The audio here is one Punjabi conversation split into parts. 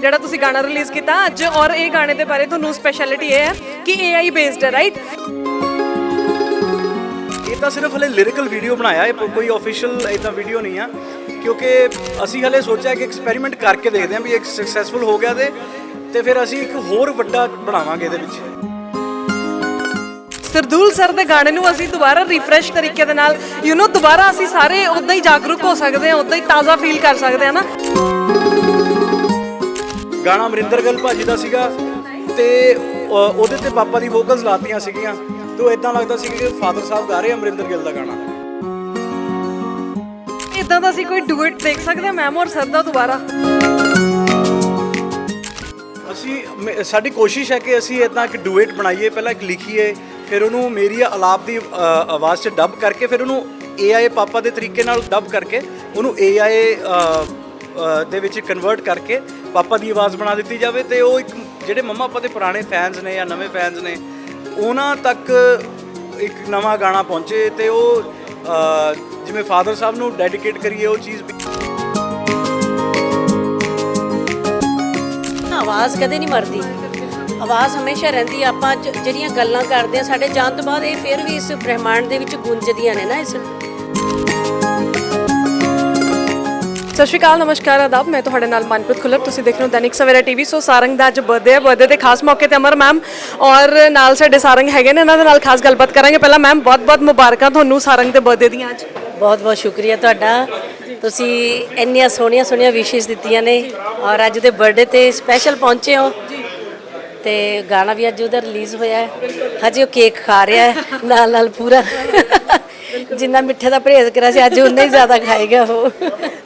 ਜਿਹੜਾ ਤੁਸੀਂ ਗਾਣਾ ਰਿਲੀਜ਼ ਕੀਤਾ ਅੱਜ ਔਰ ਇਹ ਗਾਣੇ ਦੇ ਬਾਰੇ ਤੁਹਾਨੂੰ ਸਪੈਸ਼ਲਿਟੀ ਇਹ ਹੈ ਕਿ AI ਬੇਸਡ ਹੈ ਰਾਈਟ ਇਹ ਤਾਂ ਸਿਰਫ ਹਲੇ ਲਿਰਿਕਲ ਵੀਡੀਓ ਬਣਾਇਆ ਇਹ ਕੋਈ ਆਫੀਸ਼ੀਅਲ ਇਦਾਂ ਵੀਡੀਓ ਨਹੀਂ ਆ ਕਿਉਂਕਿ ਅਸੀਂ ਹਲੇ ਸੋਚਿਆ ਕਿ ਐਕਸਪੈਰੀਮੈਂਟ ਕਰਕੇ ਦੇਖਦੇ ਹਾਂ ਵੀ ਇੱਕ ਸਕਸੈਸਫੁਲ ਹੋ ਗਿਆ ਤੇ ਤੇ ਫਿਰ ਅਸੀਂ ਇੱਕ ਹੋਰ ਵੱਡਾ ਬਣਾਵਾਂਗੇ ਇਹਦੇ ਵਿੱਚ। ਸਰਦੂਲ ਸਰ ਦੇ ਗਾਣੇ ਨੂੰ ਅਸੀਂ ਦੁਬਾਰਾ ਰਿਫਰੈਸ਼ ਤਰੀਕੇ ਦੇ ਨਾਲ ਯੂ نو ਦੁਬਾਰਾ ਅਸੀਂ ਸਾਰੇ ਉਦਾਂ ਹੀ ਜਾਗਰੂਕ ਹੋ ਸਕਦੇ ਹਾਂ ਉਦਾਂ ਹੀ ਤਾਜ਼ਾ ਫੀਲ ਕਰ ਸਕਦੇ ਹਾਂ ਨਾ। ਗਾਣਾ ਅਮਰਿੰਦਰ ਗਿੱਲ ਭਾਜੀ ਦਾ ਸੀਗਾ ਤੇ ਉਹਦੇ ਤੇ ਪਾਪਾ ਦੀ ਵੋਕਲਸ ਲਾਤੀਆਂ ਸੀਗੀਆਂ। ਤੇ ਉਹ ਇਦਾਂ ਲੱਗਦਾ ਸੀ ਕਿ ਫਾਦਰ ਸਾਹਿਬ ਗਾ ਰਹੇ ਅਮਰਿੰਦਰ ਗਿੱਲ ਦਾ ਗਾਣਾ। ਇਦਾਂ ਦਾ ਅਸੀਂ ਕੋਈ ਡੂਇਟ ਦੇਖ ਸਕਦੇ ਮੈਮ ਔਰ ਸਰ ਦਾ ਦੁਬਾਰਾ। ਅਸੀਂ ਸਾਡੀ ਕੋਸ਼ਿਸ਼ ਹੈ ਕਿ ਅਸੀਂ ਇਦਾਂ ਇੱਕ ਡੂਏਟ ਬਣਾਈਏ ਪਹਿਲਾਂ ਇੱਕ ਲਿਖੀਏ ਫਿਰ ਉਹਨੂੰ ਮੇਰੀ ਆਲਾਪ ਦੀ ਆਵਾਜ਼ 'ਚ ਡਬ ਕਰਕੇ ਫਿਰ ਉਹਨੂੰ AI ਪਾਪਾ ਦੇ ਤਰੀਕੇ ਨਾਲ ਡਬ ਕਰਕੇ ਉਹਨੂੰ AI ਦੇ ਵਿੱਚ ਕਨਵਰਟ ਕਰਕੇ ਪਾਪਾ ਦੀ ਆਵਾਜ਼ ਬਣਾ ਦਿੱਤੀ ਜਾਵੇ ਤੇ ਉਹ ਇੱਕ ਜਿਹੜੇ ਮੰਮਾ ਪਾਪਾ ਦੇ ਪੁਰਾਣੇ ਫੈਨਸ ਨੇ ਜਾਂ ਨਵੇਂ ਫੈਨਸ ਨੇ ਉਹਨਾਂ ਤੱਕ ਇੱਕ ਨਵਾਂ ਗਾਣਾ ਪਹੁੰਚੇ ਤੇ ਉਹ ਅ, ਜਿਵੇਂ ਫਾਦਰ ਸਾਹਿਬ ਨੂੰ ਡੈਡੀਕੇਟ ਕਰੀਏ ਉਹ ਚੀਜ਼ ਵੀ ਆਵਾਜ਼ ਕਦੇ ਨਹੀਂ ਮਰਦੀ ਆਵਾਜ਼ ਹਮੇਸ਼ਾ ਰਹਿੰਦੀ ਆ। ਆਪਾਂ ਜ- ਜਿਹੜੀਆਂ ਗੱਲਾਂ ਕਰਦੇ ਆ ਸਾਡੇ ਜਾਣ ਤੋਂ ਬਾਅਦ ਇਹ ਫਿਰ ਵੀ ਇਸ ਬ੍ਰਹਿਮੰਡ ਦੇ ਵਿੱਚ ਗੂੰਜਦੀਆਂ ਨੇ ਨਾ ਇਸ ਸਤਿ ਸ਼੍ਰੀ ਅਕਾਲ, ਨਮਸਕਾਰ ਆਦਾਬ ਮੈਂ ਤੁਹਾਡੇ ਨਾਲ ਮਨਪ੍ਰੀਤ ਖੁੱਲਰ। ਤੁਸੀਂ ਦੇਖ ਰਹੇ ਹੋ ਦੈਨਿਕ ਸਵੇਰਾ ਟੀਵੀ। ਸੋ ਸਾਰੰਗ ਦਾ ਅੱਜ ਬਰਥਡੇ ਹੈ। ਬਰਥਡੇ ਦੇ ਖਾਸ ਮੌਕੇ ਤੇ ਅਮਰ ਮੈਮ ਔਰ ਨਾਲ ਸਾਡੇ ਸਾਰੰਗ ਹੈਗੇ ਨੇ। ਇਹਨਾਂ ਦੇ ਨਾਲ ਖਾਸ ਗੱਲਬਾਤ ਕਰਾਂਗੇ। ਪਹਿਲਾਂ ਮੈਮ, ਬਹੁਤ-ਬਹੁਤ ਮੁਬਾਰਕਾਂ ਤੁਹਾਨੂੰ ਸਾਰੰਗ ਦੇ ਬਰਥਡੇ ਦੀਆਂ ਅੱਜ। ਬਹੁਤ ਬਹੁਤ ਸ਼ੁਕਰੀਆ ਤੁਹਾਡਾ। ਤੁਸੀਂ ਇੰਨੀਆਂ ਸੋਹਣੀਆਂ ਸੋਹਣੀਆਂ ਵਿਸ਼ੇਸ ਦਿੱਤੀਆਂ ਨੇ ਔਰ ਅੱਜ ਦੇ ਬਰਥਡੇ ਤੇ ਸਪੈਸ਼ਲ ਪਹੁੰਚੇ ਹੋ। ਤੇ ਗਾਣਾ ਵੀ ਅੱਜ ਉਹਦਾ ਰਿਲੀਜ਼ ਹੋਇਆ ਹੈ। ਹਜੇ ਉਹ ਕੇਕ ਖਾ ਰਿਹਾ ਹੈ। ਨਾਲ ਨਾਲ ਪੂਰਾ ਜਿੰਨਾ ਮਿੱਠੇ ਦਾ ਪਰਹੇਜ਼ ਕਰਿਆ ਸੀ, ਅੱਜ ਉਨਾ ਹੀ ਜ਼ਿਆਦਾ ਖਾਏਗਾ ਉਹ।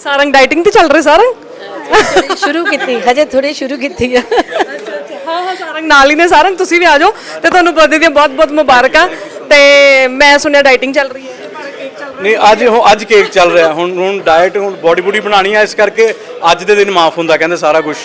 ਸਾਰੰਗ ਡਾਈਟਿੰਗ ਤੇ ਚੱਲ ਰਹੇ ਸਾਰੰਗ ਸ਼ੁਰੂ ਕੀਤੀ ਹਜੇ ਥੋੜੀ ਸ਼ੁਰੂ ਕੀਤੀ ਆ। ਹਾਂ ਹਾਂ ਸਾਰੰਗ ਨਾਲ ਹੀ ਨੇ ਸਾਰੰਗ ਤੁਸੀਂ ਵੀ ਆ ਜਾਓ ਤੇ ਤੁਹਾਨੂੰ ਬਰਥਡੇ ਦੀਆਂ ਬਹੁਤ-ਬਹੁਤ ਮੁਬਾਰਕਾਂ ਤੇ ਮੈਂ ਸੁਣਿਆ ਡਾਈਟਿੰਗ ਚੱਲ ਰਹੀ ਹੈ ਨਹੀਂ ਅੱਜ ਹੁਣ ਅੱਜ ਕੇਕ ਚੱਲ ਰਿਹਾ ਹੁਣ ਹੁਣ ਡਾਈਟ ਹੁਣ ਬੋਡੀ ਬੂਡੀ ਬਣਾਣੀ ਹੈ ਇਸ ਕਰਕੇ ਅੱਜ ਦੇ ਦਿਨ ਮਾਫ ਹੁੰਦਾ ਕਹਿੰਦੇ ਸਾਰਾ ਕੁਝ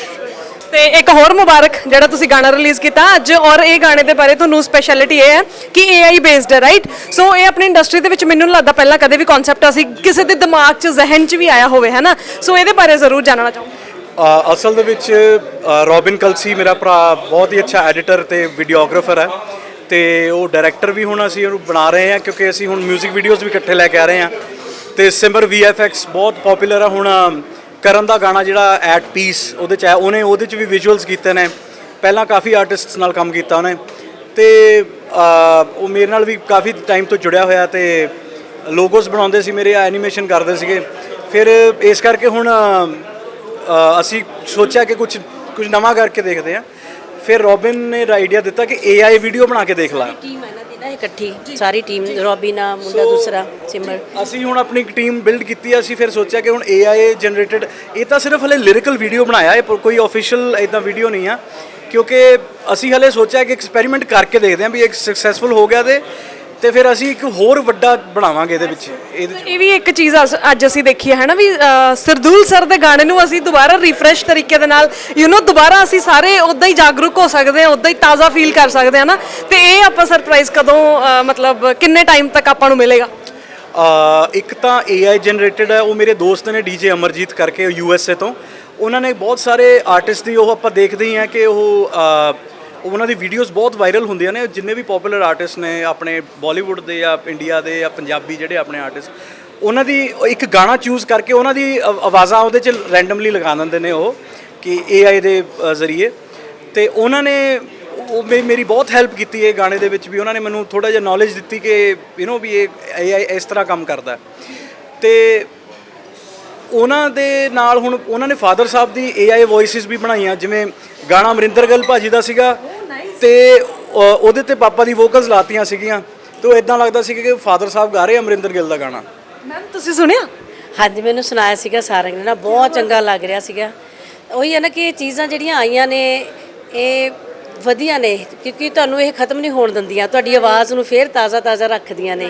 ਤੇ ਇੱਕ ਹੋਰ ਮੁਬਾਰਕ ਜਿਹੜਾ ਤੁਸੀਂ ਗਾਣਾ ਰਿਲੀਜ਼ ਕੀਤਾ ਅੱਜ ਔਰ ਇਹ ਗਾਣੇ ਦੇ ਬਾਰੇ ਤੁਹਾਨੂੰ ਸਪੈਸ਼ਲਿਟੀ ਇਹ ਹੈ ਕਿ AI ਬੇਸਡ ਹੈ ਰਾਈਟ ਸੋ ਇਹ ਆਪਣੀ ਇੰਡਸਟਰੀ ਦੇ ਵਿੱਚ ਮੈਨੂੰ ਨਹੀਂ ਲੱਗਦਾ ਪਹਿਲਾਂ ਕਦੇ ਵੀ ਕਨਸੈਪਟ ਅਸੀਂ ਕਿਸੇ ਦੇ ਦਿਮਾਗ 'ਚ ਜ਼ਿਹਨ 'ਚ ਵੀ ਆਇਆ ਹੋਵੇ ਹੈ ਨਾ? ਸੋ ਇਹਦੇ ਬਾਰੇ ਜ਼ਰੂਰ ਜਾਣਨਾ ਚਾਹੂੰਗੀ। ਅ, ਅਸਲ ਦੇ ਵਿੱਚ ਅ, ਰੋਬਿਨ ਕਲਸੀ ਮੇਰਾ ਭਰਾ ਬਹੁਤ ਹੀ ਅੱਛਾ ਐਡੀਟਰ ਤੇ ਵੀਡੀਓਗ੍ਰਾਫਰ ਹੈ ਤੇ ਉਹ ਡਾਇਰੈਕਟਰ ਵੀ ਹੁਣ ਅਸੀਂ ਉਹਨੂੰ ਬਣਾ ਰਹੇ ਹਾਂ ਕਿਉਂਕਿ ਅਸੀਂ ਹੁਣ 뮤직 ਵੀਡੀਓਜ਼ ਵੀ ਇਕੱਠੇ ਲੈ ਕੇ ਆ ਰਹੇ ਹਾਂ ਤੇ ਸਿਮਰ VFX ਬਹੁਤ ਪਪੂਲਰ ਆ ਹੁਣ ਅ, ਕਰਨ ਦਾ ਗਾਣਾ ਜਿਹੜਾ ਐਟ ਪੀਸ ਉਹਦੇ ਚ ਹੈ। ਉਹਨੇ ਉਹਦੇ ਚ ਵੀ ਵਿਜ਼ੂਅਲਸ ਕੀਤੇ ਨੇ। ਪਹਿਲਾਂ ਕਾਫੀ ਆਰਟਿਸਟਸ ਨਾਲ ਕੰਮ ਕੀਤਾ ਉਹਨੇ। ਤੇ ਉਹ ਮੇਰੇ ਨਾਲ ਵੀ ਕਾਫੀ ਟਾਈਮ ਤੋਂ ਜੁੜਿਆ ਹੋਇਆ ਤੇ ਲੋਗੋਸ ਬਣਾਉਂਦੇ ਸੀ ਮੇਰੇ ਐਨੀਮੇਸ਼ਨ ਕਰਦੇ ਸੀਗੇ। ਫਿਰ ਇਸ ਕਰਕੇ ਹੁਣ ਅਸੀਂ ਸੋਚਿਆ ਕਿ ਕੁਝ ਕੁਝ ਨਵਾਂ ਕਰਕੇ ਦੇਖਦੇ ਹਾਂ। ਫਿਰ ਰੋਬਿਨ ਨੇ ਆਈਡੀਆ ਦਿੱਤਾ ਕਿ AI ਵੀਡੀਓ ਬਣਾ ਕੇ ਦੇਖ ਲਾ। ਨਾ ਇਕੱਠੀ ਸਾਰੀ ਟੀਮ ਰੋਬੀਨਾ ਮੁੰਡਾ ਦੂਸਰਾ ਸਿਮਰ। ਅਸੀਂ ਹੁਣ ਆਪਣੀ ਇੱਕ ਟੀਮ ਬਿਲਡ ਕੀਤੀ ਹੈ ਅਸੀਂ ਫਿਰ ਸੋਚਿਆ ਕਿ ਹੁਣ AI ਜਨਰੇਟਡ ਇਹ ਤਾਂ ਸਿਰਫ ਹਲੇ ਲਿਰਿਕਲ ਵੀਡੀਓ ਬਣਾਇਆ ਇਹ ਕੋਈ ਆਫੀਸ਼ੀਅਲ ਇਦਾਂ ਵੀਡੀਓ ਨਹੀਂ ਆ ਕਿਉਂਕਿ ਅਸੀਂ ਹਲੇ ਸੋਚਿਆ ਕਿ ਐਕਸਪੈਰੀਮੈਂਟ ਕਰਕੇ ਦੇਖਦੇ ਹਾਂ ਵੀ ਇੱਕ ਸਕਸੈਸਫੁਲ ਹੋ ਗਿਆ ਤੇ ਤੇ ਫਿਰ ਅਸੀਂ ਇੱਕ ਹੋਰ ਵੱਡਾ ਬਣਾਵਾਂਗੇ ਇਹਦੇ ਵਿੱਚ। ਇਹਦੇ ਇਹ ਵੀ ਇੱਕ ਚੀਜ਼ ਅਸ- ਅੱਜ ਅਸੀਂ ਦੇਖੀ ਹੈ ਨਾ ਵੀ ਅ, ਸਰਦੂਲ ਸਰ ਦੇ ਗਾਣੇ ਨੂੰ ਅਸੀਂ ਦੁਬਾਰਾ ਰਿਫਰੈਸ਼ ਤਰੀਕੇ ਦੇ ਨਾਲ ਯੂ نو ਦੁਬਾਰਾ ਅਸੀਂ ਸਾਰੇ ਉਦਾਂ ਹੀ ਜਾਗਰੂਕ ਹੋ ਸਕਦੇ ਹਾਂ ਉਦਾਂ ਹੀ ਤਾਜ਼ਾ ਫੀਲ ਕਰ ਸਕਦੇ ਹਾਂ ਨਾ। ਤੇ ਇਹ ਆਪਾਂ ਸਰਪ੍ਰਾਈਜ਼ ਕਦੋਂ ਅ, ਮਤਲਬ ਕਿੰਨੇ ਟਾਈਮ ਤੱਕ ਆਪਾਂ ਨੂੰ ਮਿਲੇਗਾ? ਅ, ਇੱਕ ਤਾਂ AI ਜਨਰੇਟਡ ਹੈ ਉਹ ਮੇਰੇ ਦੋਸਤ ਨੇ DJ ਅਮਰਜੀਤ ਕਰਕੇ ਯੂਐਸਏ ਤੋਂ। ਉਹਨਾਂ ਨੇ ਬਹੁਤ ਸਾਰੇ ਆਰਟਿਸਟ ਦੀ ਉਹ ਆਪਾਂ ਦੇਖਦੇ ਹੀ ਆ ਕਿ ਉਹ ਅ, ਉਹਨਾਂ ਦੀ ਵੀਡੀਓਜ਼ ਬਹੁਤ ਵਾਇਰਲ ਹੁੰਦੀਆਂ ਨੇ ਜਿੰਨੇ ਵੀ ਪਪੂਲਰ ਆਰਟਿਸਟ ਨੇ ਆਪਣੇ ਬਾਲੀਵੁੱਡ ਦੇ ਜਾਂ ਇੰਡੀਆ ਦੇ ਜਾਂ ਪੰਜਾਬੀ ਜਿਹੜੇ ਆਪਣੇ ਆਰਟਿਸਟ ਉਹਨਾਂ ਦੀ ਇੱਕ ਗਾਣਾ ਚੂਜ਼ ਕਰਕੇ ਉਹਨਾਂ ਦੀ ਆਵ- ਆਵਾਜ਼ਾਂ ਉਹਦੇ 'ਚ ਰੈਂਡਮਲੀ ਲਗਾ ਦਿੰਦੇ ਨੇ ਉਹ ਕਿ AI ਦੇ ਅ, ਜ਼ਰੀਏ ਤੇ ਉਹਨਾਂ ਨੇ ਉਹ ਮੇ- ਮੇਰੀ ਬਹੁਤ ਹੈਲਪ ਕੀਤੀ ਇਹ ਗਾਣੇ ਦੇ ਵਿੱਚ ਵੀ ਉਹਨਾਂ ਨੇ ਮੈਨੂੰ ਥੋੜਾ ਜਿਹਾ ਨੌਲੇਜ ਦਿੱਤੀ ਕਿ ਯੂ نو ਵੀ ਇਹ AI ਇਸ ਤਰ੍ਹਾਂ ਕੰਮ ਕਰਦਾ ਹੈ। ਤੇ ਉਹਨਾਂ ਦੇ ਨਾਲ ਹੁਣ ਉਹਨਾਂ ਨੇ ਫਾਦਰ ਸਾਹਿਬ ਦੀ AI ਵੌਇਸਿਸ ਵੀ ਬਣਾਈਆਂ ਜਿਵੇਂ ਗਾਣਾ ਅਮਰਿੰਦਰ ਗਿੱਲ ਭਾਜੀ ਦਾ ਸੀਗਾ ਤੇ ਉਹਦੇ ਤੇ ਪਾਪਾ ਦੀ ਵੋਕਲਸ ਲਾਤੀਆਂ ਸੀਗੀਆਂ ਤੇ ਉਹ ਇਦਾਂ ਲੱਗਦਾ ਸੀ ਕਿ ਫਾਦਰ ਸਾਹਿਬ ਗਾ ਰਹੇ ਅਮਰਿੰਦਰ ਗਿੱਲ ਦਾ ਗਾਣਾ। ਮੈਮ ਤੁਸੀਂ ਸੁਣਿਆ? ਹਾਂਜੀ ਮੈਨੂੰ ਸੁਣਾਇਆ ਸੀਗਾ ਸਾਰੰਗ ਨੇ ਨਾ ਬਹੁਤ ਚੰਗਾ ਲੱਗ ਰਿਹਾ ਸੀਗਾ। ਉਹੀ ਹੈ ਨਾ ਕਿ ਇਹ ਚੀਜ਼ਾਂ ਜਿਹੜੀਆਂ ਆਈਆਂ ਨੇ ਇਹ ਵਧੀਆ ਨੇ ਕਿਉਂਕਿ ਤੁਹਾਨੂੰ ਇਹ ਖਤਮ ਨਹੀਂ ਹੋਣ ਦਿੰਦੀਆਂ ਤੁਹਾਡੀ ਆਵਾਜ਼ ਨੂੰ ਫੇਰ ਤਾਜ਼ਾ ਤਾਜ਼ਾ ਰੱਖਦੀਆਂ ਨੇ।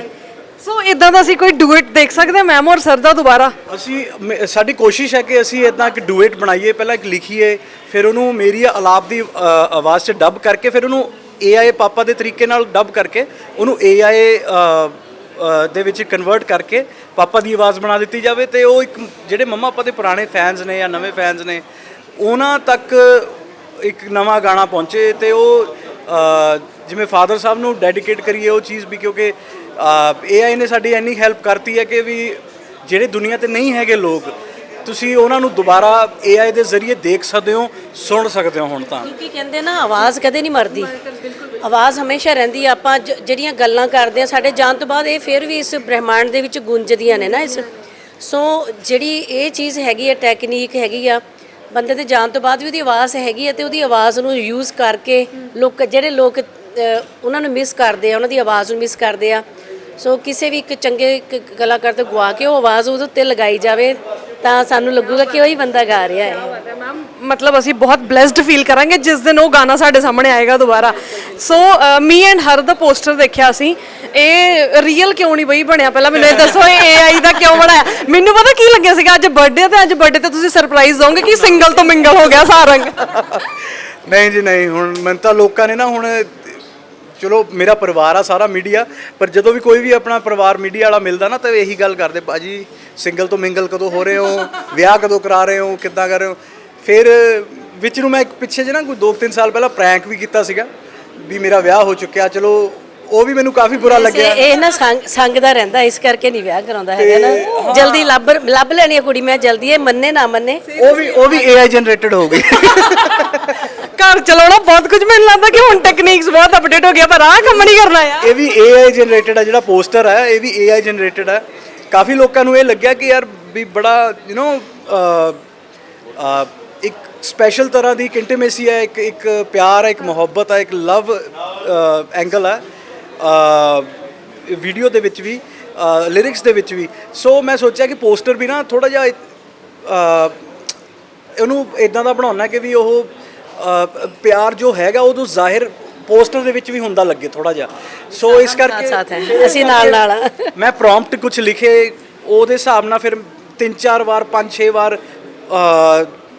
ਸੋ ਇਦਾਂ ਦਾ ਅਸੀਂ ਕੋਈ ਡੂਇਟ ਦੇਖ ਸਕਦੇ ਹਾਂ ਮੈਮ ਔਰ ਸਰ ਦਾ ਦੁਬਾਰਾ? ਅਸੀਂ ਮੇ- ਸਾਡੀ ਕੋਸ਼ਿਸ਼ ਹੈ ਕਿ ਅਸੀਂ ਇਦਾਂ ਇੱਕ ਡੂਏਟ ਬਣਾਈਏ ਪਹਿਲਾਂ ਇੱਕ ਲਿਖੀਏ ਫਿਰ ਉਹਨੂੰ ਮੇਰੀ ਆਲਾਪ ਦੀ ਅ, ਆਵਾਜ਼ 'ਚ ਡਬ ਕਰਕੇ ਫਿਰ ਉਹਨੂੰ AI ਪਾਪਾ ਦੇ ਤਰੀਕੇ ਨਾਲ ਡਬ ਕਰਕੇ ਉਹਨੂੰ AI ਅ, ਅ, ਦੇ ਵਿੱਚ ਕਨਵਰਟ ਕਰਕੇ ਪਾਪਾ ਦੀ ਆਵਾਜ਼ ਬਣਾ ਦਿੱਤੀ ਜਾਵੇ ਤੇ ਉਹ ਇੱਕ ਜਿਹੜੇ ਮੰਮਾ ਪਾਪਾ ਦੇ ਪੁਰਾਣੇ ਫੈਨਸ ਨੇ ਜਾਂ ਨਵੇਂ ਫੈਨਸ ਨੇ ਉਹਨਾਂ ਤੱਕ ਇੱਕ ਨਵਾਂ ਗਾਣਾ ਪਹੁੰਚੇ ਤੇ ਉਹ ਅ, ਜਿਵੇਂ ਫਾਦਰ ਸਾਹਿਬ ਨੂੰ ਡੈਡੀਕੇਟ ਕਰੀਏ ਉਹ ਚੀਜ਼ ਵੀ ਕਿਉਂਕਿ AI ਨੇ ਸਾਡੀ ਇੰਨੀ ਹੈਲਪ ਕਰਤੀ ਹੈ ਕਿ ਵੀ ਜਿਹੜੇ ਦੁਨੀਆ ਤੇ ਨਹੀਂ ਹੈਗੇ ਲੋਕ, ਤੁਸੀਂ ਉਹਨਾਂ ਨੂੰ ਦੁਬਾਰਾ AI ਦੇ ਜ਼ਰੀਏ ਦੇਖ ਸਕਦੇ ਹੋ, ਸੁਣ ਸਕਦੇ ਹੋ ਹੁਣ ਤਾਂ। ਕਿਉਂਕਿ ਕਹਿੰਦੇ ਨਾ, ਆਵਾਜ਼ ਕਦੇ ਨਹੀਂ ਮਰਦੀ। ਆਵਾਜ਼ ਹਮੇਸ਼ਾ ਰਹਿੰਦੀ ਆ, ਆਪਾਂ ਜ- ਜਿਹੜੀਆਂ ਗੱਲਾਂ ਕਰਦੇ ਆ, ਸਾਡੇ ਜਾਣ ਤੋਂ ਬਾਅਦ ਇਹ ਫਿਰ ਵੀ ਇਸ ਬ੍ਰਹਿਮੰਡ ਦੇ ਵਿੱਚ ਗੂੰਜਦੀਆਂ ਨੇ ਨਾ ਇਸ। ਸੋ ਜਿਹੜੀ ਇਹ ਚੀਜ਼ ਹੈਗੀ ਆ ਟੈਕਨੀਕ ਹੈਗੀ ਆ, ਬੰਦੇ ਦੇ ਜਾਣ ਤੋਂ ਬਾਅਦ ਵੀ ਉਹਦੀ ਆਵਾਜ਼ ਹੈਗੀ ਆ ਤੇ ਉਹਦੀ ਆਵਾਜ਼ ਨੂੰ ਯੂਜ਼ ਕਰਕੇ ਲੋਕ, ਜਿਹੜੇ ਲੋਕ ਉਹਨਾਂ ਨੂੰ ਮਿਸ ਕਰਦੇ ਆ, ਉਹਨਾਂ ਦੀ ਆਵਾਜ਼ ਨੂੰ ਮਿਸ ਕਰਦੇ ਆ ਸੋ ਕਿਸੇ ਵੀ ਇੱਕ ਚੰਗੇ ਕਲਾਕਾਰ ਤੋਂ ਗਵਾ ਕੇ ਉਹ ਆਵਾਜ਼ ਉਹਦੇ ਉੱਤੇ ਲਗਾਈ ਜਾਵੇ ਤਾਂ ਸਾਨੂੰ ਲੱਗੂਗਾ ਕਿ ਉਹੀ ਬੰਦਾ ਗਾ ਰਿਹਾ ਹੈ। ਮੈਮ ਮਤਲਬ ਅਸੀਂ ਬਹੁਤ ਬlesed ਫੀਲ ਕਰਾਂਗੇ ਜਿਸ ਦਿਨ ਉਹ ਗਾਣਾ ਸਾਡੇ ਸਾਹਮਣੇ ਆਏਗਾ ਦੁਬਾਰਾ। ਸੋ me and Har the poster ਦੇਖਿਆ ਸੀ। ਇਹ ਰੀਅਲ ਕਿਉਂ ਨਹੀਂ ਬਈ ਬਣਿਆ? ਪਹਿਲਾਂ ਮੈਨੂੰ ਇਹ ਦੱਸੋ ਇਹ AI ਦਾ ਕਿਉਂ ਬਣਾਇਆ? ਮੈਨੂੰ ਪਤਾ ਕੀ ਲੱਗਿਆ ਸੀਗਾ ਅੱਜ ਬਰਥਡੇ ਤੇ ਅੱਜ ਬਰਥਡੇ ਤੇ ਤੁਸੀਂ ਸਰਪ੍ਰਾਈਜ਼ ਦੋਗੇ ਕਿ ਸਿੰਗਲ ਤੋਂ ਮਿੰਗਲ ਹੋ ਗਿਆ ਸਾਰੰਗ। ਨਹੀਂ ਜੀ ਨਹੀਂ ਹੁਣ ਮੈਨੂੰ ਤਾਂ ਲੋਕਾਂ ਨੇ ਨਾ ਹੁਣ ਚਲੋ ਮੇਰਾ ਪਰਿਵਾਰ ਆ ਸਾਰਾ ਮੀਡੀਆ ਪਰ ਜਦੋਂ ਵੀ ਕੋਈ ਵੀ ਆਪਣਾ ਪਰਿਵਾਰ ਮੀਡੀਆ ਵਾਲਾ ਮਿਲਦਾ ਨਾ ਤਾਂ ਇਹੀ ਗੱਲ ਕਰਦੇ ਬਾਜੀ ਸਿੰਗਲ ਤੋਂ ਮਿੰਗਲ ਕਦੋਂ ਹੋ ਰਹੇ ਹੋ? ਵਿਆਹ ਕਦੋਂ ਕਰਾ ਰਹੇ ਹੋ? ਕਿੱਦਾਂ ਕਰ ਰਹੇ ਹੋ? ਫਿਰ ਵਿੱਚ ਨੂੰ ਮੈਂ ਇੱਕ ਪਿੱਛੇ ਜੇ ਨਾ ਕੋਈ 2-3 ਸਾਲ ਪਹਿਲਾਂ ਪ੍ਰੈਂਕ ਵੀ ਕੀਤਾ ਸੀਗਾ ਵੀ ਮੇਰਾ ਵਿਆਹ ਹੋ ਚੁੱਕਿਆ ਚਲੋ ਉਹ ਵੀ ਮੈਨੂੰ ਕਾਫੀ ਬੁਰਾ ਲੱਗਿਆ। ਇਹ ਨਾ ਸੰਗ ਸੰਗ ਦਾ ਰਹਿੰਦਾ ਇਸ ਕਰਕੇ ਨਹੀਂ ਵਿਆਹ ਕਰਾਉਂਦਾ ਹੈਗਾ ਨਾ। ਜਲਦੀ ਲੱਭ ਲੱਭ ਲੈਣੀ ਹੈ ਕੁੜੀ ਮੈਂ ਜਲਦੀ ਇਹ ਮੰਨੇ ਨਾ ਮੰਨੇ। ਉਹ ਵੀ ਉਹ ਵੀ AI ਜਨਰੇਟਡ ਹੋ ਗਈ। ਘਰ ਚਲਾਉਣਾ ਬਹੁਤ ਕੁਝ ਮੈਨੂੰ ਲੱਗਦਾ ਕਿ ਹੁਣ ਟੈਕਨੀਕਸ ਬਹੁਤ ਅਪਡੇਟ ਹੋ ਗਿਆ ਪਰ ਆਹ ਕੰਮ ਨਹੀਂ ਕਰਨਾ ਆ ਇਹ ਵੀ AI ਜਨਰੇਟਡ ਹੈ ਜਿਹੜਾ ਪੋਸਟਰ ਹੈ ਇਹ ਵੀ AI ਜਨਰੇਟਡ ਹੈ ਕਾਫੀ ਲੋਕਾਂ ਨੂੰ ਇਹ ਲੱਗਿਆ ਕਿ ਯਾਰ ਵੀ ਬੜਾ ਯੂ نو ਇੱਕ ਸਪੈਸ਼ਲ ਤਰ੍ਹਾਂ ਦੀ ਇੱਕ ਇੰਟੀਮੇਸੀ ਹੈ ਇੱਕ ਇੱਕ ਪਿਆਰ ਹੈ ਇੱਕ ਮੁਹੱਬਤ ਹੈ ਇੱਕ ਲਵ ਐਂਗਲ ਹੈ ਵੀਡੀਓ ਦੇ ਵਿੱਚ ਵੀ ਲਿਰਿਕਸ ਦੇ ਵਿੱਚ ਵੀ। ਸੋ ਮੈਂ ਸੋਚਿਆ ਕਿ ਪੋਸਟਰ ਵੀ ਨਾ ਥੋੜਾ ਜਿਹਾ ਅ, ਉਹਨੂੰ ਇਦਾਂ ਦਾ ਬਣਾਉਣਾ ਕਿ ਵੀ ਉਹ ਪਿਆਰ ਜੋ ਹੈਗਾ ਉਹਨੂੰ ਜ਼ਾਹਿਰ ਪੋਸਟਰ ਦੇ ਵਿੱਚ ਵੀ ਹੁੰਦਾ ਲੱਗੇ ਥੋੜਾ ਜਿਹਾ। ਸੋ ਇਸ ਕਰਕੇ ਸਾਥ ਹੈ। ਅਸੀਂ ਨਾਲ ਨਾਲ। ਮੈਂ ਪ੍ਰੌਮਪਟ ਕੁਝ ਲਿਖੇ ਉਹਦੇ ਹਿਸਾਬ ਨਾਲ ਫਿਰ ਤਿੰਨ ਚਾਰ ਵਾਰ ਪੰਜ ਛੇ ਵਾਰ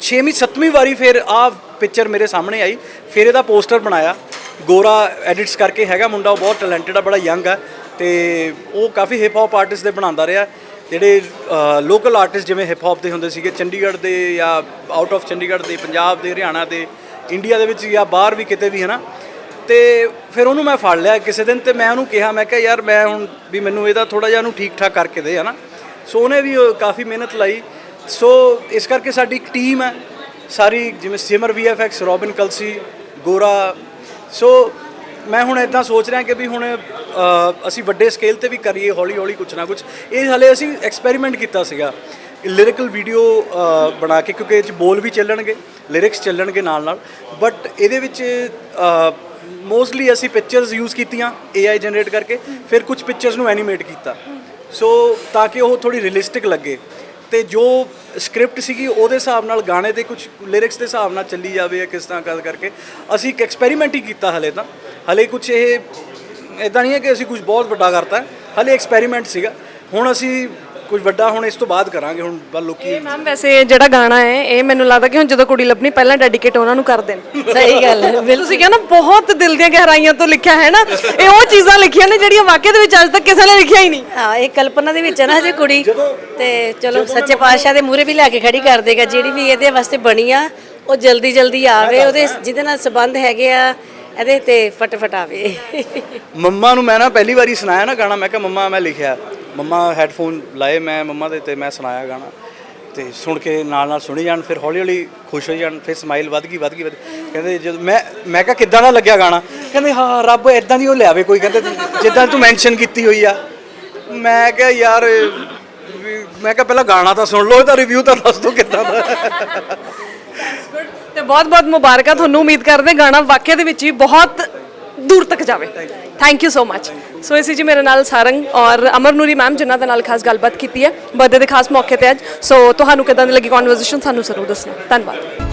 ਛੇਵੀਂ ਸੱਤਵੀਂ ਵਾਰੀ ਫਿਰ ਆ ਪਿਕਚਰ ਮੇਰੇ ਸਾਹਮਣੇ ਆਈ। ਫਿਰ ਇਹਦਾ ਪੋਸਟਰ ਬਣਾਇਆ। ਗੋਰਾ ਐਡਿਟਸ ਕਰਕੇ ਹੈਗਾ ਮੁੰਡਾ ਉਹ ਬਹੁਤ ਟੈਲੈਂਟਡ ਆ ਬੜਾ ਯੰਗ ਆ। ਤੇ ਉਹ ਕਾਫੀ ਹਿਪ ਹੌਪ ਆਰਟਿਸਟ ਦੇ ਬਣਾਉਂਦਾ ਰਿਹਾ। ਜਿਹੜੇ ਲੋਕਲ ਆਰਟਿਸਟ ਜਿਵੇਂ ਹਿਪ ਹੌਪ ਦੇ ਹੁੰਦੇ ਸੀਗੇ ਚੰਡੀਗੜ੍ਹ ਦੇ ਜਾਂ ਆਊਟ ਆਫ ਚੰਡੀਗੜ੍ਹ ਦੇ ਪੰਜਾਬ ਦੇ ਹਰਿਆਣਾ ਦੇ ਇੰਡੀਆ ਦੇ ਵਿੱਚ ਜਾਂ ਬਾਹਰ ਵੀ ਕਿਤੇ ਵੀ ਹੈ ਨਾ ਤੇ ਫਿਰ ਉਹਨੂੰ ਮੈਂ ਫੜ ਲਿਆ ਕਿਸੇ ਦਿਨ ਤੇ ਮੈਂ ਉਹਨੂੰ ਕਿਹਾ, ਮੈਂ ਕਿਹਾ, ਯਾਰ, ਮੈਂ ਹੁਣ ਵੀ ਮੈਨੂੰ ਇਹਦਾ ਥੋੜਾ ਜਿਹਾ ਉਹਨੂੰ ਠੀਕ ਠਾਕ ਕਰਕੇ ਦੇ ਹੈ ਨਾ ਸੋ ਉਹਨੇ ਵੀ ਕਾਫੀ ਮਿਹਨਤ ਲਾਈ। ਸੋ ਇਸ ਕਰਕੇ ਸਾਡੀ ਇੱਕ ਟੀਮ ਹੈ, ਸਾਰੀ ਜਿਵੇਂ ਸਿਮਰ VFX ਰੋਬਿਨ ਕਲਸੀ, ਗੋਰਾ। ਸੋ ਮੈਂ ਹੁਣ ਇਦਾਂ ਸੋਚ ਰਿਹਾ ਕਿ ਵੀ ਹੁਣ ਅਸੀਂ ਵੱਡੇ ਸਕੇਲ ਤੇ ਵੀ ਕਰੀਏ ਹੌਲੀ ਹੌਲੀ ਕੁਛ ਨਾ ਕੁਛ। ਇਹ ਹਲੇ ਅਸੀਂ ਐਕਸਪੈਰੀਮੈਂਟ ਕੀਤਾ ਸੀਗਾ। ਲਿਰਿਕਲ ਵੀਡੀਓ ਬਣਾ ਕੇ, ਕਿਉਂਕਿ ਇਹ ਚ ਬੋਲ ਵੀ ਚੱਲਣਗੇ ਲਿਰਿਕਸ ਚੱਲਣਗੇ ਨਾਲ ਨਾਲ। ਬਟ ਇਹਦੇ ਵਿੱਚ ਮੋਸਟਲੀ ਅਸੀਂ ਪਿਕਚਰਸ ਯੂਜ਼ ਕੀਤੀਆਂ AI ਜਨਰੇਟ ਕਰਕੇ, ਫਿਰ ਕੁਝ ਪਿਕਚਰਸ ਨੂੰ ਐਨੀਮੇਟ ਕੀਤਾ। ਸੋ ਤਾਂ ਕਿ ਉਹ ਥੋੜੀ ਰੀਅਲਿਸਟਿਕ ਲੱਗੇ। ਤੇ ਜੋ ਸਕ੍ਰਿਪਟ ਸੀਗੀ, ਉਹਦੇ ਹਿਸਾਬ ਨਾਲ ਗਾਣੇ ਦੇ ਕੁਝ ਲਿਰਿਕਸ ਦੇ ਹਿਸਾਬ ਨਾਲ ਚੱਲੀ ਜਾਵੇ ਜਾਂ ਕਿਸ ਤਰ੍ਹਾਂ ਕਰ ਕਰਕੇ, ਅਸੀਂ ਇੱਕ ਐਕਸਪੈਰੀਮੈਂਟ ਹੀ ਕੀਤਾ ਹਲੇ ਤਾਂ। ਹਲੇ ਕੁਝ ਇਹ ਇਦਾਂ ਨਹੀਂ ਹੈ ਕਿ ਅਸੀਂ ਕੁਝ ਬਹੁਤ ਵੱਡਾ ਕਰਤਾ। ਹਲੇ ਐਕਸਪੈਰੀਮੈਂਟ ਸੀਗਾ। ਹੁਣ ਅਸੀਂ ਕੁਝ ਵੱਡਾ ਹੁਣ ਇਸ ਤੋਂ ਬਾਅਦ ਕਰਾਂਗੇ ਹੁਣ ਬਸ ਲੋਕੀ ਇਹ ਮੈਮ ਵੈਸੇ ਜਿਹੜਾ ਗਾਣਾ ਹੈ ਇਹ ਮੈਨੂੰ ਲੱਗਦਾ ਕਿ ਹੁਣ ਜਦੋਂ ਕੁੜੀ ਲੱਭਣੀ ਪਹਿਲਾਂ ਡੈਡੀਕੇਟ ਉਹਨਾਂ ਨੂੰ ਕਰ ਦੇਣ। ਸਹੀ ਗੱਲ ਹੈ। ਤੁਸੀਂ ਕਹਿੰਦਾ ਬਹੁਤ ਦਿਲ ਦੀਆਂ ਗਹਿਰਾਈਆਂ ਤੋਂ ਲਿਖਿਆ ਹੈ ਨਾ ਇਹ ਉਹ ਚੀਜ਼ਾਂ ਲਿਖੀਆਂ ਨੇ ਜਿਹੜੀਆਂ ਵਾਕਿਆ ਦੇ ਵਿੱਚ ਅੱਜ ਤੱਕ ਕਿਸੇ ਨੇ ਲਿਖਿਆ ਹੀ ਨਹੀਂ। ਹਾਂ ਇਹ ਕਲਪਨਾ ਦੇ ਵਿੱਚ ਹੈ ਨਾ ਹਜੇ ਕੁੜੀ। ਤੇ ਚਲੋ ਸੱਚੇ ਪਾਤਸ਼ਾਹ ਦੇ ਮੂਹਰੇ ਵੀ ਲੈ ਕੇ ਖੜੀ ਕਰ ਦੇਗਾ ਜਿਹੜੀ ਵੀ ਇਹਦੇ ਵਾਸਤੇ ਬਣੀ ਆ ਉਹ ਜਲਦੀ ਜਲਦੀ ਆਵੇ ਉਹਦੇ ਜਿਹਦੇ ਨਾਲ ਸੰਬੰਧ ਹੈਗੇ ਆ ਇਹਦੇ ਤੇ ਫਟਫਟ ਆਵੇ। ਮੰਮਾ ਨੂੰ ਮੈਂ ਨਾ ਪਹਿਲੀ ਵਾਰੀ ਸੁਣਾਇਆ ਨਾ ਗਾਣਾ ਮੈਂ ਕਿਹਾ ਮੰਮਾ ਮੈਂ ਲਿਖਿਆ। ਮੰਮਾ ਹੈੱਡਫੋਨ ਲਾਏ ਮੈਂ ਮੰਮਾ ਦੇ ਤੇ ਮੈਂ ਸੁਣਾਇਆ ਗਾਣਾ ਤੇ ਸੁਣ ਕੇ ਨਾਲ ਨਾਲ ਸੁਣੀ ਜਾਣ ਫਿਰ ਹੌਲੀ ਹੌਲੀ ਖੁਸ਼ ਹੋ ਜਾਣ ਫਿਰ ਸਮਾਈਲ ਵੱਧ ਗਈ ਵੱਧ ਗਈ ਵੱਧ ਗਈ। ਕਹਿੰਦੇ ਜਦ ਮੈਂ ਮੈਂ ਕਿਹਾ ਕਿੱਦਾਂ ਦਾ ਲੱਗਿਆ ਗਾਣਾ? ਕਹਿੰਦੇ ਹਾਂ ਰੱਬ ਇਦਾਂ ਦੀ ਉਹ ਲਿਆਵੇ ਕੋਈ। ਕਹਿੰਦੇ ਜਿੱਦਾਂ ਤੂੰ ਮੈਂਸ਼ਨ ਕੀਤੀ ਹੋਈ ਆ। ਮੈਂ ਕਿਹਾ ਯਾਰ ਵੀ- ਮੈਂ ਕਿਹਾ ਪਹਿਲਾਂ ਗਾਣਾ ਤਾਂ ਸੁਣ ਲਓ ਇਹਦਾ ਰਿਵਿਊ ਤਾਂ ਦੱਸ ਦਿਓ ਕਿੱਦਾਂ ਦਾ? ਤੇ ਬਹੁਤ ਬਹੁਤ ਮੁਬਾਰਕਾਂ ਤੁਹਾਨੂੰ ਉਮੀਦ ਕਰਦੇ ਗਾਣਾ ਵਾਕਿਆ ਦੇ ਵਿੱਚ ਵੀ ਬਹੁਤ ਦੂਰ ਤੱਕ ਜਾਵੇ। ਥੈਂਕ ਯੂ ਸੋ ਮੱਚ ਸੋ ਇਸੇ ਜੀ ਮੇਰੇ ਨਾਲ ਸਾਰੰਗ ਔਰ ਅਮਰਨੂਰੀ ਮੈਮ ਜਿਨ੍ਹਾਂ ਦੇ ਨਾਲ ਖਾਸ ਗੱਲਬਾਤ ਕੀਤੀ ਹੈ ਬਰਥਡੇ ਦੇ ਖਾਸ ਮੌਕੇ ਤੇ ਅੱਜ। ਸੋ ਤੁਹਾਨੂੰ ਕਿਦਾਂ ਦੀ ਲੱਗੀ ਕਨਵਰਸੇਸ਼ਨ ਸਾਨੂੰ ਜ਼ਰੂਰ ਦੱਸਣਾ। ਧੰਨਵਾਦ।